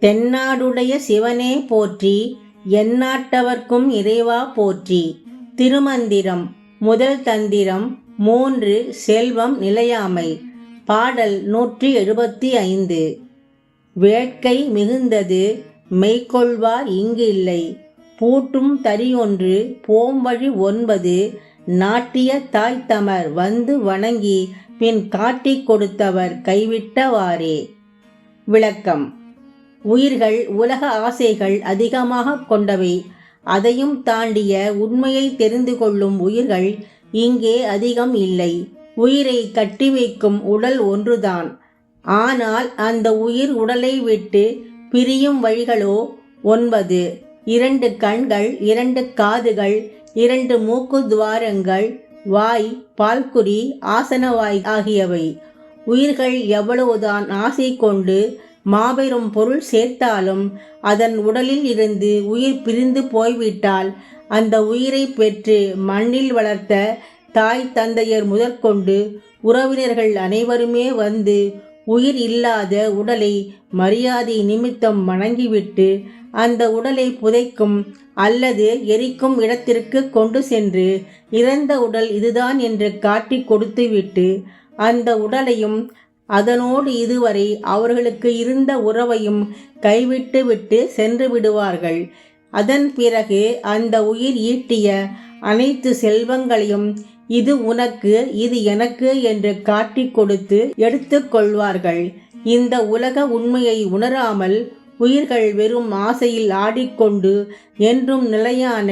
தென்னாடுடைய சிவனே போற்றி எந்நாட்டவர்க்கும் இறைவா போற்றி. திருமந்திரம் முதல் தந்திரம் மூன்று செல்வம் நிலையாமை. பாடல் நூற்றி எழுபத்தி ஐந்து வேட்கை மிகுந்தது மெய்க்கொள்வார் இங்கு இல்லை பூட்டும் தரியொன்று போம்வழி ஒன்பது. நாட்டிய தாய்த்தமர் வந்து வணங்கி பின் காட்டிக் கொடுத்தவர் கைவிட்டவாறே. விளக்கம் உயிர்கள் உலக ஆசைகள் அதிகமாக கொண்டவை. அதையும் தாண்டிய உண்மையை தெரிந்து கொள்ளும் உயிர்கள் இங்கே அதிகம் இல்லை. உயிரை கட்டி வைக்கும் உடல் ஒன்றுதான். ஆனால் அந்த உயிர் உடலை விட்டு பிரியும் வழிகளோ ஒன்பது. இரண்டு கண்கள் இரண்டு காதுகள் இரண்டு மூக்கு துவாரங்கள் வாய் பால்குறி ஆசனவாய் ஆகியவை. உயிர்கள் எவ்வளவுதான் ஆசை கொண்டு மாபெரும் பொருள் சேர்த்தாலும் அதன் உடலில் இருந்து உயிர் பிரிந்து போய்விட்டால் அந்த உயிரை பெற்று மண்ணில் வளர்த்த தாய் தந்தையர் முதற்கொண்டு உறவினர்கள் அனைவருமே வந்து உயிர் இல்லாத உடலை மரியாதை நிமித்தம் வணங்கிவிட்டு அந்த உடலை புதைக்கும் அல்லது எரிக்கும் இடத்திற்கு கொண்டு சென்று இறந்த உடல் இதுதான் என்று காட்டி கொடுத்துவிட்டு அந்த உடலையும் அதனோடு இதுவரை அவர்களுக்கு இருந்த உறவையும் கைவிட்டு விட்டு சென்று விடுவார்கள். அதன் பிறகு அந்த உயிர் ஈட்டிய அனைத்து செல்வங்களையும் இது உனக்கு இது எனக்கு என்று காட்டிக் கொடுத்து எடுத்துக்கொள்வார்கள் இந்த உலக உண்மையை உணராமல் உயிர்கள் வெறும் ஆசையில் ஆடிக்கொண்டு என்றும் நிலையான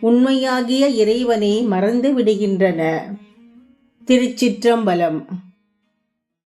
உண்மையாகிய இறைவனை மறந்து விடுகின்றன. திருச்சிற்றம்பலம்